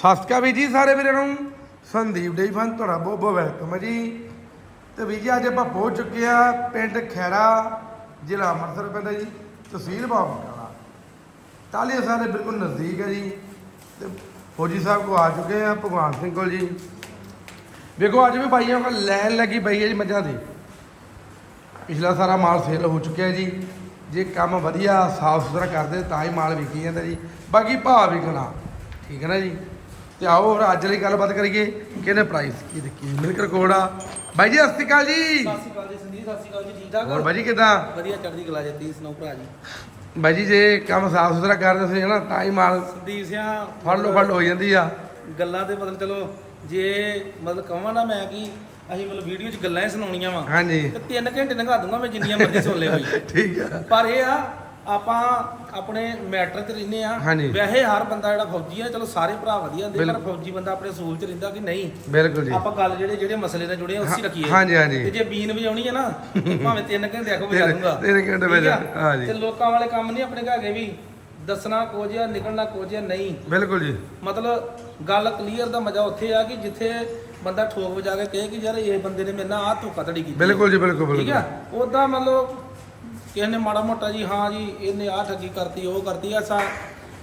ਸਤਿ ਸ਼੍ਰੀ ਅਕਾਲ ਵੀ ਜੀ, ਸਾਰੇ ਵੀਰਾਂ ਨੂੰ। ਸੰਦੀਪ ਡੇ ਫਨ ਤੁਹਾਡਾ ਬਹੁਤ ਬਹੁਤ ਵੈਲਕਮ ਹੈ ਜੀ। ਤੇ ਵੀ ਜੀ, ਅੱਜ ਆਪਾਂ ਪਹੁੰਚ ਚੁੱਕੇ ਆ ਪਿੰਡ ਖੈਰਾ, ਜ਼ਿਲ੍ਹਾ ਅੰਮ੍ਰਿਤਸਰ ਪੈਂਦਾ ਜੀ, ਤਹਿਸੀਲ ਬਾਬਕਾਲਾ ਤਾਲੀਆ ਸਾਰੇ ਬਿਲਕੁਲ ਨਜ਼ਦੀਕ ਹੈ ਜੀ। ਤੇ ਫੌਜੀ ਸਾਹਿਬ ਕੋ ਆ ਚੁੱਕੇ ਆ ਭਗਵਾਨ ਸਿੰਘ ਕੋਲ ਜੀ। ਵੇਖੋ, ਅੱਜ ਵੀ ਭਾਈਆਂ ਕੋਲ ਲੈਣ ਲੱਗੀ ਪਈ ਹੈ ਜੀ ਮੱਝਾਂ ਦੀ। ਪਿਛਲਾ ਸਾਰਾ ਮਾਲ ਸੇਲ ਹੋ ਚੁੱਕਿਆ ਜੀ। ਜੇ ਕੰਮ ਵਧੀਆ ਸਾਫ਼ ਸੁਥਰਾ ਕਰਦੇ ਤਾਂ ਹੀ ਮਾਲ ਵਿਕੀ ਜਾਂਦਾ ਜੀ। ਬਾਕੀ ਭਾਅ ਵਿਕਣਾ ਠੀਕ ਹੈ ਨਾ ਜੀ? ਤੇ ਆਓ ਹੁਣ ਅੱਜ ਲਈ ਗੱਲਬਾਤ ਕਰੀਏ ਕਿਹਨੇ ਪ੍ਰਾਈਸ ਕੀ ਦਿੱਤੀ? ਮਿਲਕ ਰਿਕਾਰਡ ਆ ਬਾਈ ਜੀ ਸਤਿ ਸ਼੍ਰੀ ਅਕਾਲ ਜੀ। ਸਤਿ ਸ਼੍ਰੀ ਅਕਾਲ ਜੀ ਸੰਦੀਪ ਸਤਿ ਸ਼੍ਰੀ ਅਕਾਲ ਜੀ ਠੀਕ ਠਾਕ? ਹੋਰ ਬਾਈ ਜੀ ਕਿਦਾਂ? ਵਧੀਆ ਚੜ੍ਹਦੀ ਕਲਾ ਜੀ ਤੁਸੀਂ ਸੁਣਾਓ ਭਰਾ ਜੀ? ਬਾਈ ਜੀ ਜੇ ਕੰਮ ਸਾਫ਼ ਸੁਥਰਾ ਕਰਦੇ ਸੀ ਨਾ ਤਾਂ ਹੀ ਮਾਲ ਸੰਦੀਪ ਸਿਆ ਫੜ ਲੋ ਫੜ ਲੋ ਹੋ ਜਾਂਦੀ ਆ। ਗੱਲਾਂ ਤੇ ਮਤਲਬ ਚਲੋ ਜੇ ਮਤਲਬ ਕਹਾਂ ਨਾ ਮੈਂ ਕਿ ਅਸੀਂ ਮਤਲਬ ਵੀਡੀਓ 'ਚ ਗੱਲਾਂ ਹੀ ਸੁਣਾਉਣੀਆਂ ਵਾ। ਹਾਂਜੀ। ਤੇ 3 ਘੰਟੇ ਲੰਘਾ ਦੂੰਗਾ ਮੈਂ ਜਿੰਨੀਆਂ ਮਰਜ਼ੀ ਸੁਣ ਲੈ ਹੋਈ ਠੀਕ ਆ। ਪਰ ਇਹ ਆ ਆਪਾਂ ਆਪਣੇ ਮੈਟਰ 'ਚ ਰਹਿੰਦੇ ਆ ਹਾਂਜੀ। ਵੈਸੇ ਹਰ ਬੰਦਾ ਜਿਹੜਾ ਫੌਜੀ ਆ ਚਲੋ ਸਾਰੇ ਭਰਾ ਵਧੀਆ ਹੁੰਦੇ ਪਰ ਬਿਲਕੁਲ। ਫੌਜੀ ਬੰਦਾ ਆਪਣੇ ਅਸੂਲ 'ਚ ਰਹਿੰਦਾ ਕਿ ਨਹੀਂ ਬਿਲਕੁਲ ਜੀ ਆਪਾਂ ਗੱਲ ਜਿਹੜੇ ਜਿਹੜੇ ਮਸਲੇ ਨਾਲ ਜੁੜੇ ਆ ਉਸੇ ਰੱਖੀਏ ਹਾਂਜੀ, ਹਾਂਜੀ। ਤੇ ਜੇ ਬੀਨ ਵਜਾਉਣੀ ਹੈ ਨਾ ਤੇ ਭਾਵੇਂ 3 ਘੰਟੇ ਆਖੋ ਵਜਾ ਤਿੰਨ- ਦੂੰਗਾ ਤਿੰਨ ਘੰਟੇ ਠੀਕ ਵਜਾ, ਆ? ਹਾਂਜੀ। ਤੇ ਲੋਕਾਂ ਵਾਲੇ ਕੰਮ ਨਹੀਂ ਆਪਣੇ ਘਰ ਹੈਗੇ ਵੀ ਦੱਸਣਾ ਕੁਝ ਆ ਨਿਕਲਣਾ ਕੁਝ ਆ ਨਹੀਂ ਬਿਲਕੁਲ ਜੀ ਮਤਲਬ ਗੱਲ ਕਲੀਅਰ ਦਾ ਮਜ਼ਾ ਉੱਥੇ ਆ ਕਿ ਜਿੱਥੇ ਬੰਦਾ ਠੋਕ ਵਜਾ ਕੇ ਕਹੇ ਕਿ ਯਾਰ ਇਹ ਬੰਦੇ ਨੇ ਮੇਰੇ ਨਾਲ ਆਹ ਧੋਖਾ ਧੜੀ ਕੀਤੀ ਬਿਲਕੁਲ ਜੀ ਬਿਲਕੁਲ ਠੀਕ ਆ ਉਦਾਂ ਮਤਲਬ ਕਿਸੇ ਨੇ ਮਾੜਾ ਮੋਟਾ ਜੀ ਹਾਂ ਜੀ ਇਹਨੇ ਆਹ ਠੱਗੀ ਕਰਤੀ ਉਹ ਕਰਤੀ ਐਸਾ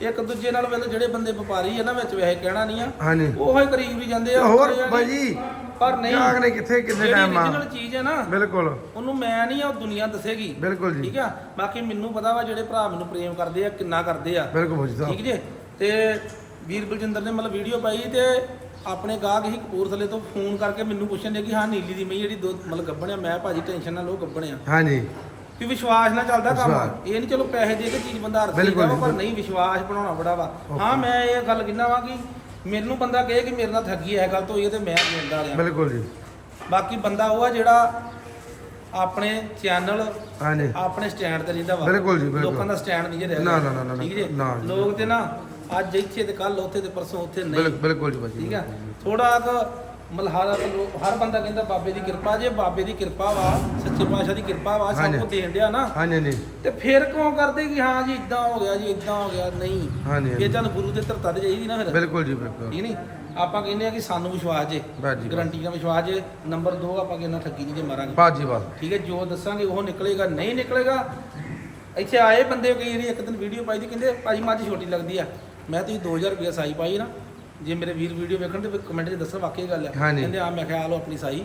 ਇੱਕ ਦੂਜੇ ਨਾਲ ਵੇਲੇ ਜਿਹੜੇ ਬੰਦੇ ਵਪਾਰੀ ਆ ਨਾ ਵਿੱਚ ਵੈਸੇ ਕਹਿਣਾ ਨਹੀਂ ਆ। ਹਾਂਜੀ। ਉਹੋ ਹੀ ਕਰੀ ਵੀ ਜਾਂਦੇ ਆ। ਹੋਰ ਉਹ ਬਾਈ ਜੀ ਪਰ ਨਹੀਂ ਜਾਗ ਨੇ ਕਿੱਥੇ ਕਿੰਨੇ ਜਿਹੜੀ ਟਾਈਮ ਆ original ਚੀਜ਼ ਹੈ ਨਾ ਬਿਲਕੁਲ। ਉਹਨੂੰ ਮੈਂ ਨਹੀਂ ਆ ਉਹ ਦੁਨੀਆ ਦੱਸੇਗੀ। ਬਿਲਕੁਲ ਜੀ। ਠੀਕ ਆ? ਬਾਕੀ ਮੈਨੂੰ ਪਤਾ ਵਾ ਜਿਹੜੇ ਭਰਾ ਮੈਨੂੰ ਪ੍ਰੇਮ ਕਰਦੇ ਆ ਕਿੰਨਾ ਕਰਦੇ ਆ। ਬਿਲਕੁਲ ਫੌਜੀ ਠੀਕ ਜੇ? ਤੇ ਵੀਰ ਬਲਜਿੰਦਰ ਨੇ ਮਤਲਬ ਵੀਡੀਓ ਪਾਈ ਤੇ ਆਪਣੇ ਗਾਹਕ ਹੀ ਕਪੂਰਥਲੇ ਤੋਂ ਫੋਨ ਕਰਕੇ ਮੈਨੂੰ ਪੁੱਛਣ ਦੇ ਕਿ ਹਾਂ ਨੀਲੀ ਦੀ ਮਈ ਜਿਹੜੀ ਦੋ ਮਤਲਬ ਗੱਬਣ ਆ ਮੈਂ ਭਾਜੀ ਟੈਨਸ਼ਨ ਨਾ ਲਓ ਗੱਬਣ ਆ। ਹਾਂਜੀ। ਕਿ ਵਿਸ਼ਵਾਸ ਨਾਲ ਚੱਲਦਾ ਕੰਮ। ਵਿਸ਼ਵਾਸ। ਇਹ ਨਹੀਂ ਚਲੋ ਪੈਸੇ ਦੇ ਕੇ ਚੀਜ਼ ਬੰਦਾ ਅਰਥ ਬਿਲਕੁਲ ਵਾ ਪਰ। ਨਹੀਂ ਵਿਸ਼ਵਾਸ ਬਣਾਉਣਾ ਬੜਾ ਵਾ। ਹਾਂ ਮੈਂ ਇਹ ਗੱਲ ਕਿੰਨਾ ਵਾ ਕਿ ਮੈਨੂੰ ਬੰਦਾ ਕਹੇ ਕਿ ਮੇਰੇ ਨਾਲ ਠੱਗੀ ਹੈ ਗੱਲ ਤੋਂ ਇਹ ਤੇ ਮੈਂ ਮਿਲਦਾ ਰਿਹਾ। ਬਿਲਕੁਲ ਜੀ। ਬਾਕੀ ਬੰਦਾ ਉਹ ਆ ਜਿਹੜਾ ਆਪਣੇ ਚੈਨਲ ਹਾਂਜੀ। ਆਪਣੇ ਸਟੈਂਡ ਤੇ ਰਹਿੰਦਾ ਵਾ। ਬਿਲਕੁਲ ਜੀ, ਬਿਲਕੁਲ। ਲੋਕਾਂ ਦਾ ਸਟੈਂਡ ਨਹੀਂ ਜੇ ਰਹਿ ਨਾ, ਨਾ, ਨਾ, ਨਾ, ਠੀਕ ਜੇ? ਨਾ ਜੀ। ਲੋਕ ਤੇ ਨਾ ਅੱਜ ਇੱਥੇ ਤੇ ਕੱਲ ਉੱਥੇ ਤੇ ਪਰਸੋਂ ਉੱਥੇ ਨਹੀਂ। ਬਿਲਕੁਲ ਬਿਲਕੁਲ ਜੀ ਭਾਜੀ ਠੀਕ ਆ? ਥੋੜਾ ਕੁ ਮਤਲਬ ਹਰ ਲੋਕ- ਹਰ ਬੰਦਾ ਕਹਿੰਦਾ ਬਾਬੇ ਦੀ ਕਿਰਪਾ ਜੇ ਬਾਬੇ ਦੀ ਕਿਰਪਾ ਵਾ ਸੱਚੇ ਪਾਤਸ਼ਾਹ ਦੀ ਕਿਰਪਾ ਵਾ ਹਾਂਜੀ। ਸਭ ਕੁਝ ਦੇਣ ਡਿਆ ਨਾ। ਹਾਂਜੀ ਹਾਂਜੀ। ਤੇ ਫਿਰ ਕਿਉਂ ਕਰਦੇ ਕਿ ਹਾਂ ਜੀ ਇਦਾਂ ਹੋ ਗਿਆ ਜੀ ਇਦਾਂ ਹੋ ਗਿਆ ਨਹੀਂ। ਹਾਂਜੀ। ਇਹ ਚੱਲ ਗੁਰੂ ਦੇ ਧਰਤਾ ਤੇ ਜਾਈਦੀ ਨਾ ਫਿਰ। ਬਿਲਕੁਲ ਜੀ ਬਿਲਕੁਲ। ਠੀਕ ਨਹੀਂ ਆਪਾਂ ਕਹਿੰਦੇ ਆ ਕਿ ਸਾਨੂੰ ਵਿਸ਼ਵਾਸ ਜੇ। ਗਰੰਟੀ ਦਾ ਵਿਸ਼ਵਾਸ ਜੇ। ਨੰਬਰ 2 ਆਪਾਂ ਕਿੰਨਾ ਠੱਗੀ ਨਹੀਂ ਜੇ ਮਾਰਾਂਗੇ। ਬਾਜੀ ਬਾਤ ਠੀਕ ਹੈ ਜੋ ਦੱਸਾਂਗੇ ਉਹ ਨਿਕਲੇਗਾ ਨਹੀਂ ਨਿਕਲੇਗਾ। ਇੱਥੇ ਆਏ ਬੰਦੇ ਕਈ ਵਾਰੀ ਇੱਕ ਦਿਨ ਵੀਡੀਓ ਪਾਈ ਦੀ ਕਹਿੰਦੇ ਭਾਜੀ ਮੱਝ ਛੋਟੀ ਲੱਗਦੀ ਆ। ਮੈਂ ਤੁਸੀਂ 2000 ਰੁਪਏ ਸਾਈ ਪਾਈ ਨਾ। ਜੇ ਮੇਰੇ ਵੀਰ ਵੀਡੀਓ ਵੇਖਣ ਤੇ ਕਮੈਂਟ 'ਚ ਦੱਸਣ ਵਾਕਈ ਗੱਲ ਆ ਹਾਂਜੀ। ਕਹਿੰਦੇ ਆ ਮੈਂ ਕਿਹਾ ਆ ਲਓ ਆਪਣੀ ਸਾਈ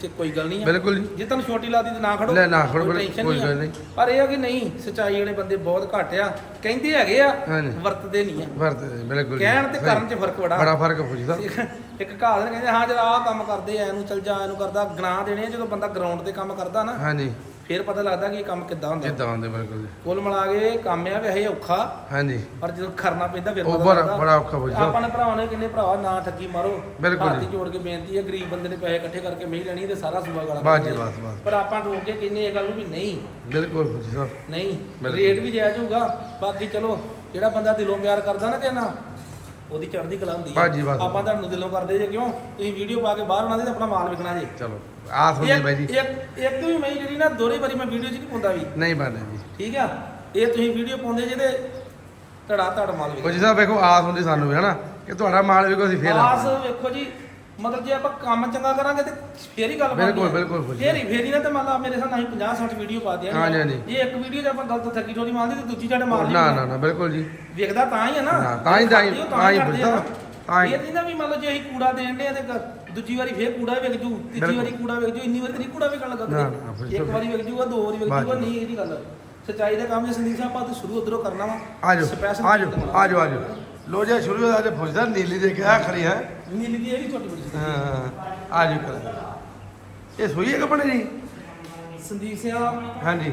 ਤੇ ਕੋਈ ਗੱਲ ਨਹੀਂ ਆ ਬਿਲਕੁਲ ਜੀ ਜੇ ਤੁਹਾਨੂੰ ਛੋਟੀ ਲੱਗਦੀ ਤੇ ਨਾ ਖੜੋ ਲੈ ਨਾ ਖੜੋ, ਕੋਈ tension ਕੋਈ। ਗੱਲ ਨਹੀਂ। ਪਰ ਇਹ ਆ ਕਿ ਨਹੀਂ ਸਚਾਈ ਵਾਲੇ ਬੰਦੇ ਬਹੁਤ ਘੱਟ ਆ ਕਹਿੰਦੇ ਹੈਗੇ ਆ ਹਾਂਜੀ। ਵਰਤਦੇ ਨਹੀਂ ਆ ਵਰਤਦੇ ਬਿਲਕੁਲ ਜੀ। ਕਹਿਣ ਤੇ ਸਹੀ। ਕਰਨ 'ਚ ਫ਼ਰਕ ਬੜਾ ਬੜਾ ਫ਼ਰਕ ਹੈ ਸਾਹਿਬ ਇੱਕ ਕਹਾਵਤ ਕਹਿੰਦੇ ਹਾਂ ਜਦ ਆਹ ਕੰਮ ਕਰਦੇ ਆ ਇਹਨੂੰ ਚੱਲ ਜਾ ਇਹਨੂੰ ਕਰਦਾ ਗਣਾ ਦੇਣੇ ਆ, ਜਦੋਂ ਬੰਦਾ ਗਰਾਊਂਡ ਤੇ ਕੰਮ ਕਰਦਾ ਨਾ ਹਾਂਜੀ ਫਿਰ ਪਤਾ ਲੱਗਦਾ ਕਿ ਇਹ ਕੰਮ ਕਿੱਦਾਂ ਹੁੰਦਾ ਜਿੱਦਾਂ ਹੁੰਦੇ ਬਿਲਕੁਲ ਜੀ ਕੁੱਲ ਮਿਲਾ ਕੇ ਕੰਮ ਆ ਵੈਸੇ ਔਖਾ ਹਾਂਜੀ ਪਰ ਜਦੋਂ ਕਰਨਾ ਪੈਂਦਾ ਫਿਰ ਉਹ ਪਤਾ ਬੜਾ- ਲੱਗਦਾ ਬੜਾ ਔਖਾ ਫੌਜੀ ਸਾਹਿਬ। ਆਪਾਂ ਨੇ ਭਰਾਵਾਂ ਨੇ ਕਿੰਨੇ ਭਰਾ ਨਾ ਠੱਗੀ ਮਾਰੋ ਬਿਲਕੁਲ ਹੱਥ ਜੀ। ਜੋੜ ਕੇ ਬੇਨਤੀ ਹੈ ਗਰੀਬ ਬੰਦੇ ਨੇ ਪੈਸੇ ਇਕੱਠੇ ਕਰਕੇ ਮਹੀਂ ਲੈਣੀ ਤੇ ਸਾਰਾ ਸੂਆ ਗਾਲਾ ਬਸ ਜੀ। ਬਸ, ਬਸ। ਪਰ ਆਪਾਂ ਰੋਕ ਕੇ ਕਹਿੰਦੇ ਇਹ ਗੱਲ ਨੂੰ ਵੀ ਨਹੀਂ ਬਿਲਕੁਲ ਫੌਜੀ ਸਾਹਿਬ ਨਹੀਂ ਬਿਲਕੁਲ। ਰੇਟ ਵੀ ਜਾਇਜ਼ ਹੋਊਗਾ ਬਾਕੀ ਚਲੋ ਜਿਹੜਾ ਬੰਦਾ ਦਿਲੋਂ ਪਿਆਰ ਕਰਦਾ ਨਾ ਕਿਹਨਾ ਉਹਦੀ ਚੜ੍ਹਦੀ ਕਲਾ ਹੁੰਦੀ ਬਸ ਜੀ, ਬਸ। ਆਪਾਂ ਤੁਹਾਨੂੰ ਦਿਲੋਂ ਕਰਦੇ ਜੇ ਕਿਉਂ? ਤੁਸੀਂ ਵੀਡੀਓ ਪਾ ਕੇ ਬਾਹਰ ਬਣਾਦੇ ਤੇ ਆਪਣਾ ਮਾਲ ਵਿਕਣਾ ਜੇ ਚਲੋ ਆਸ ਹੁੰਦੀ ਬਾਈ ਜੀ। ਇੱਕ ਇੱਕ ਵੀ ਮੈਂ ਜਿਹੜੀ ਨਾ ਦੋਹਰੀ ਵਾਰੀ ਮੈਂ ਵੀਡੀਓ 'ਚ ਨਹੀਂ ਪਾਉਂਦਾ ਵੀ। ਨਹੀਂ ਬਣਦੇ ਜੀ। ਠੀਕ ਆ? ਇਹ ਤੁਸੀਂ ਵੀਡੀਓ ਪਾਉਂਦੇ ਜਿਹਦੇ ਧੜਾ ਧੜ ਮਾਲ ਵਿਕਣਾ। ਫੌਜੀ ਸਾਹਿਬ ਵੇਖੋ ਆਸ ਹੁੰਦੀ ਸਾਨੂੰ ਵੀ ਹਨਾ? ਕਿ ਤੁਹਾਡਾ ਮਾਲ ਵੀ ਕੋਈ ਅਸੀਂ ਫੇਰ ਆਸ ਵੇਖੋ ਜੀ ਮਤਲਬ ਜੇ ਆਪਾਂ ਕੰਮ ਚੰਗਾ ਕਰਾਂਗੇ ਤੇ ਫੇਰ ਹੀ ਗੱਲ ਬਣਦੀ ਬਿਲਕੁਲ, ਹੈ। ਬਿਲਕੁਲ, ਬਿਲਕੁਲ। ਫੇਰ ਹੀ ਫੇਰ ਹੀ ਨਾ ਤੇ ਮੰਨ ਲਾ ਮੇਰੇ ਸਾਹ ਅਸੀਂ 50 60 ਵੀਡੀਓ ਪਾ ਦਿਆਂਗੇ ਹਾਂਜੀ, ਹਾਂਜੀ। ਜੇ ਇੱਕ ਵੀਡੀਓ 'ਚ ਆਪਾਂ ਗਲਤ ਠੱਗੀ ਠੋਰੀ ਮਾਰਦੀ ਤੇ ਦੂਜੀ ਸਾਡੇ ਮਾਰ ਨਾ ਨਾ ਨਾ ਬਿਲਕੁਲ ਜੀ ਵਿਕਦਾ ਤਾਂ ਹੀ ਹੈ ਨਾ ਨਾ, ਤਾਂ ਹੀ- ਤਾਂ ਹੀ- ਜੇ ਉਹ ਤਾਂ ਹੀ ਕਰਦੇ ਆ। ਤਾਂ ਹੀ। ਇਹ ਨਹੀਂ ਨਾ ਵੀ ਮੰਨ ਲਓ ਜੇ ਅਸੀਂ ਕੂੜਾ ਦੇਣ ਦੇ ਤੇ ਕ- ਦੂਜੀ ਵਾਰੀ ਫੇਰ ਕੂੜਾ ਵਿਕ ਜੂ ਤੀਜੀ ਬਿਲਕੁਲ। ਵਾਰੀ ਕੂੜਾ ਵਿਕ ਜੂ ਇੰਨੀ ਵਾਰੀ ਤੇ ਨਹੀਂ ਕੂੜਾ ਵਿਕਣ ਲੱਗਾ ਨਾ, ਇੱਕ ਵਾਰੀ ਵਿਕ ਜੂਗਾ ਦੋ ਵਾਰੀ ਵਿਕ ਬਸ ਜੂਗਾ ਜੀ। ਨਹੀਂ ਇਹਦੀ ਗੱਲ ਸਚਾਈ ਦਾ ਕੰਮ ਹੈ ਸੰਦੀਪ ਸਾਹਿਬ ਆਪਾਂ ਤਾਂ ਸ਼ੁਰੂ ਉਧਰੋਂ ਕਰਨਾ ਵਾ ਆਜੋ Special ਆਜੋ ਆਜੋ ਆਜੋ ਲੋ ਜੀ ਸ਼ੁਰੂ ਹੋ ਅੱਜ ਫੌਜੀ ਸਾਹਿਬ ਨੀਲੀ ਦੇ ਕੇ ਆ ਖੜੀ ਹੈ ਨੀਲੀ ਦੀ ਇਹ ਵੀ ਛੋਟੀ ਬੜੀ ਹਾਂ ਆਜੋ ਕਰ ਇਹ ਸੋਈ ਹੈ ਕੱਪੜੇ ਜੀ ਸੰਦੀਪ ਸਿੰਘ ਹਾਂਜੀ।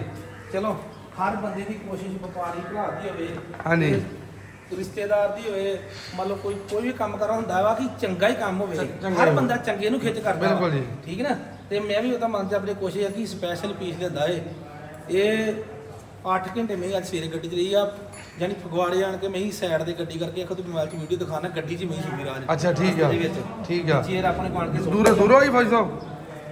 ਚਲੋ ਹਰ ਬੰਦੇ ਦੀ ਕੋਸ਼ਿਸ਼ ਵਪਾਰੀ ਭਰਾ ਦੀ ਹੋਵੇ ਹਾਂਜੀ। ਤੇ ਰਿਸ਼ਤੇਦਾਰ ਦੀ ਹੋਵੇ ਮੰਨ ਲਓ ਕੋਈ ਕੋਈ ਵੀ ਕੰਮ ਕਰਾ ਹੁੰਦਾ ਵਾ ਕਿ ਚੰਗਾ ਹੀ ਕੰਮ ਹੋਵੇ। ਹਰ ਬੰਦਾ ਚੰਗੇ ਨੂੰ ਖਿੱਚ ਕਰਦਾ। ਬਿਲਕੁਲ ਜੀ। ਠੀਕ ਨਾ? ਤੇ ਮੈਂ ਵੀ ਉਹਦਾ ਮਨ ਚ ਆਪਣੀ ਕੋਸ਼ਿਸ਼ ਹੈ ਕਿ ਸਪੈਸ਼ਲ ਪੀਸ ਲੈਂਦਾ ਏ। ਇਹ 8 ਘੰਟੇ ਮੈਂ ਅੱਜ ਸਵੇਰੇ ਗੱਡੀ 'ਚ ਰਹੀ ਆ। ਜਾਨੀ ਫਗਵਾੜੇ ਜਾਣ ਕੇ ਮੈਂ ਹੀ ਸਾਈਡ ਤੇ ਗੱਡੀ ਕਰਕੇ ਆਖੋ ਤੂੰ ਮੋਬਾਈਲ 'ਚ ਵੀਡੀਓ ਦਿਖਾਣਾ ਗੱਡੀ 'ਚ ਮੈਂ ਹੀ ਸੁਣੀ ਰਾਜ ਅੱਛਾ ਠੀਕ ਆ ਦੇ ਵਿੱਚ। ਠੀਕ ਆ। ਚੇਰ ਆਪਣੇ ਬਣ ਕੇ ਦੂਰੋਂ ਦੂਰੋਂ ਹੀ ਫੌਜੀ ਸਾਹਿਬ?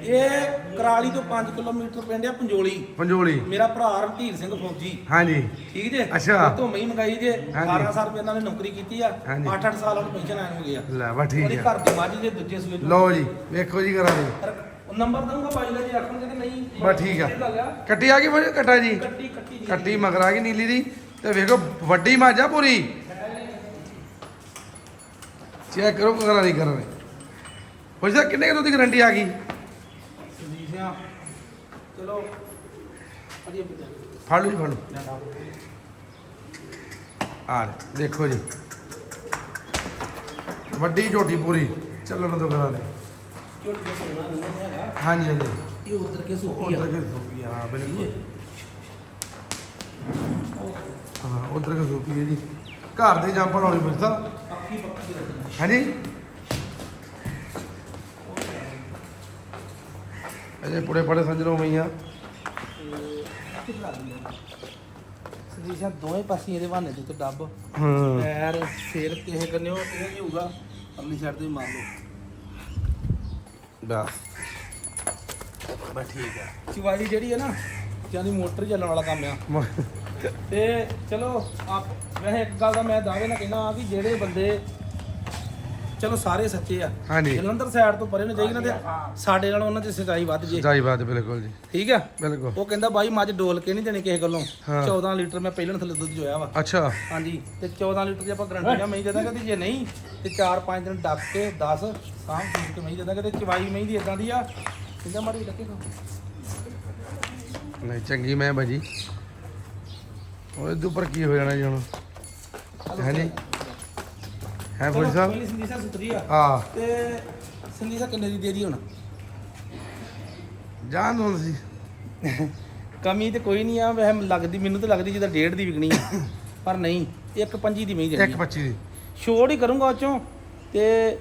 ਇਹ ਕਰਾਲੀ ਤੋਂ 5 ਕਿਲੋਮੀਟਰ ਪਿੰਡ ਆ ਪੰਜੋਲੀ। ਪੰਜੋਲੀ। ਮੇਰਾ ਭਰਾ ਰਣਧੀਰ ਸਿੰਘ ਫੌਜੀ। ਹਾਂਜੀ। ਠੀਕ ਜੇ? ਅੱਛਾ। ਉਹ ਤੋਂ ਮਈ ਮੰਗਾਈ ਜੇ। ਹਾਂਜੀ। 18 ਸਾਲ ਰੁਪਏ ਇਹਨਾਂ ਨੇ ਨੌਕਰੀ ਕੀਤੀ ਆ। ਹਾਂਜੀ। 8-8 ਸਾਲ ਉਹਨੂੰ ਪੈਨਸ਼ਨ ਆਣ ਹੋ ਗਿਆ ਲੈ ਵਾ ਠੀਕ ਉਹਦੇ ਹੈ ਘਰ ਦੀ ਮੱਝ ਦੇ ਦੂਜੇ ਸੂਏ। ਲਓ ਜੀ ਵੇਖੋ ਜੀ ਕਰਾਂ ਦੇ ਪਰ ਨੰਬਰ ਦਊਂਗਾ ਬਾਈ ਦਾ ਜੀ ਰੱਖਣਗੇ ਤੇ ਨਹੀਂ। ਬਸ ਠੀਕ ਆ। ਇਹ ਗੱਲ ਕੱਟੀ ਆ ਗਈ ਭਾਜੀ ਕਟਾ ਜੀ? ਕੱਟੀ ਕੱਟੀ ਜੀ। ਕੱਟੀ ਮਗਰ ਆ ਗਈ ਨੀਲੀ ਦੀ। ਤੇ ਵੇਖੋ ਵੱਡੀ ਮਾਝਾ ਪੂਰੀ। ਚੈੱਕ ਕਰੋ ਕਰਾਂ ਦੀ ਕਰਾਂ ਪੁੱਛਦਾ ਕਿੰਨੇ ਕਿਲੋ ਦੀ ਗਾਰੰਟੀ ਆ ਗਈ? ਚਲੋ ਫੜ ਲਓ ਜੀ ਫੜ ਲਓ। ਆ ਲੈ, ਦੇਖੋ ਜੀ। ਵੱਡੀ ਝੋਟੀ ਪੂਰੀ ਚੱਲਣ ਤੋਂ ਕਰਾਂ ਨਹੀਂ ਹੈਗਾ। ਹਾਂਜੀ ਹਾਂਜੀ। ਇਹ ਉਤਰ ਕੇ ਸੋਕੀ ਆ। ਉਧਰ ਕੇ ਸੋਪੀ ਹਾਂ ਬਿਲਕੁਲ। ਹਾਂ ਉਧਰ ਕੇ ਸੋਪੀ ਹੈ ਜੀ। ਘਰ ਦੇ ਜੰਪਣ ਵਾਲੀ ਅੱਖੀ ਪੱਕੀ ਰੱਖਣੀ ਹਾਂਜੀ? ਅਜੇ ਪੁੜੇ ਪੜੇ ਸੰਜਰੋ ਮਈਆਂ ਸੰਦੀਪ ਸਿੰਘ ਦੋਵੇਂ ਪਾਸੇ ਇਹਦੇ ਬਹਾਨੇ ਉੱਤੇ ਡੱਬ। ਹਾਂ। ਪੈਰ ਸਿਰ ਕਿਸੇ ਕੰਨਿਓ ਇਹ ਜੀ ਹੋਊਗਾ। ਅਗਲੀ ਸਾਈਡ ਤੇ ਮਾਰ ਲਓ। ਬਸ। ਬਸ ਠੀਕ ਆ। ਚਵਾਈ ਜਿਹੜੀ ਹੈ ਨਾ ਜਾਂਦੀ ਮੋਟਰ ਚੱਲਣ ਵਾਲਾ ਕੰਮ ਆ। ਤੇ ਚਲੋ ਆਪ ਵੈਸੇ ਇੱਕ ਗੱਲ ਦਾ ਮੈਂ ਦਾਅਵੇ ਨਾਲ ਕਹਿਣਾ ਆ ਕਿ ਜਿਹੜੇ ਬੰਦੇ ਚਲੋ ਸਾਰੇ ਸੱਚੇ ਆ। ਹਾਂਜੀ। ਜਲੰਧਰ ਸਾਈਡ ਤੋਂ ਪਰੇ ਨੂੰ ਜਾਈਏ ਨਾ ਤੇ ਸਾਡੇ ਨਾਲ ਉਹਨਾਂ 'ਚ ਸੱਚਾਈ ਵੱਧ ਜੇ। ਸਹੀ ਬਾਤ ਬਿਲਕੁਲ ਜੀ। ਠੀਕ ਆ? ਬਿਲਕੁਲ। ਉਹ ਕਹਿੰਦਾ ਬਾਈ ਮੱਝ ਡੋਲ ਕੇ ਨਹੀਂ ਦੇਣੀ ਕਿਸੇ ਗੱਲੋਂ। ਹਾਂ। 14 ਲੀਟਰ ਮੈਂ ਪਹਿਲਾਂ ਥੱਲੇ ਦੁੱਧ ਜੋਇਆ ਵਾ। ਅੱਛਾ। ਹਾਂਜੀ ਤੇ 14 ਲੀਟਰ ਦੀ ਆਪਾਂ ਗਰੰਟੀ ਨਾਲ ਮਹੀਂ ਦੇ ਦਾਂਗੇ ਤੇ ਜੇ ਨਹੀਂ ਤੇ 4-5 ਦਿਨ ਡੱਬ ਕੇ 10 ਸਾਂਭ ਸੂਝ ਕੇ ਮਹੀਂ ਦੇ ਦਾਂਗੇ ਤੇ ਚਵਾਈ ਮਹੀਂ ਦੀ ਇਦਾਂ ਦੀ ਆ। ਕਹਿੰਦਾ ਮਾੜੀ ਲੱਗੇਗਾ ਨਹੀਂ ਚੰਗੀ ਮੈਂ ਭਾਜੀ। ਉਹ ਇਹਦੇ ਉੱਪਰ ਕੀ ਹੋ ਜਾਣਾ ਜੀ ਹੁਣ? ਹਾਂਜੀ ਹੈ ਫੌਜੀ ਸਾਹਿਬ? ਪਹਿਲੀ ਸੰਦੀਸਾ ਸੁਤਰੀ ਆ। ਆ ਤੇ ਸੰਦੀਸਾ ਕਿੰਨੇ ਦੀ ਦੇ ਦੀ ਹੁਣ? ਜਾਨ ਦੋ ਸੀ ਕਮੀ ਤੇ ਕੋਈ ਨਹੀਂ ਆ ਵੈਸੇ ਲੱਗਦੀ ਮੈਨੂੰ ਤਾਂ ਲੱਗਦੀ ਜਿੱਦਾਂ ਡੇਢ ਦੀ ਵਿਕਣੀ ਆ। ਪਰ ਨਹੀਂ ਇੱਕ ਪੰਜੀ ਦੀ ਮਹੀਂ ਦੇਣੀ ਇੱਕ ਆ। 25 ਦੀ। ਛੋੜ ਹੀ ਕਰੂੰਗਾ ਉਹ ਚੋਂ। ਤੇ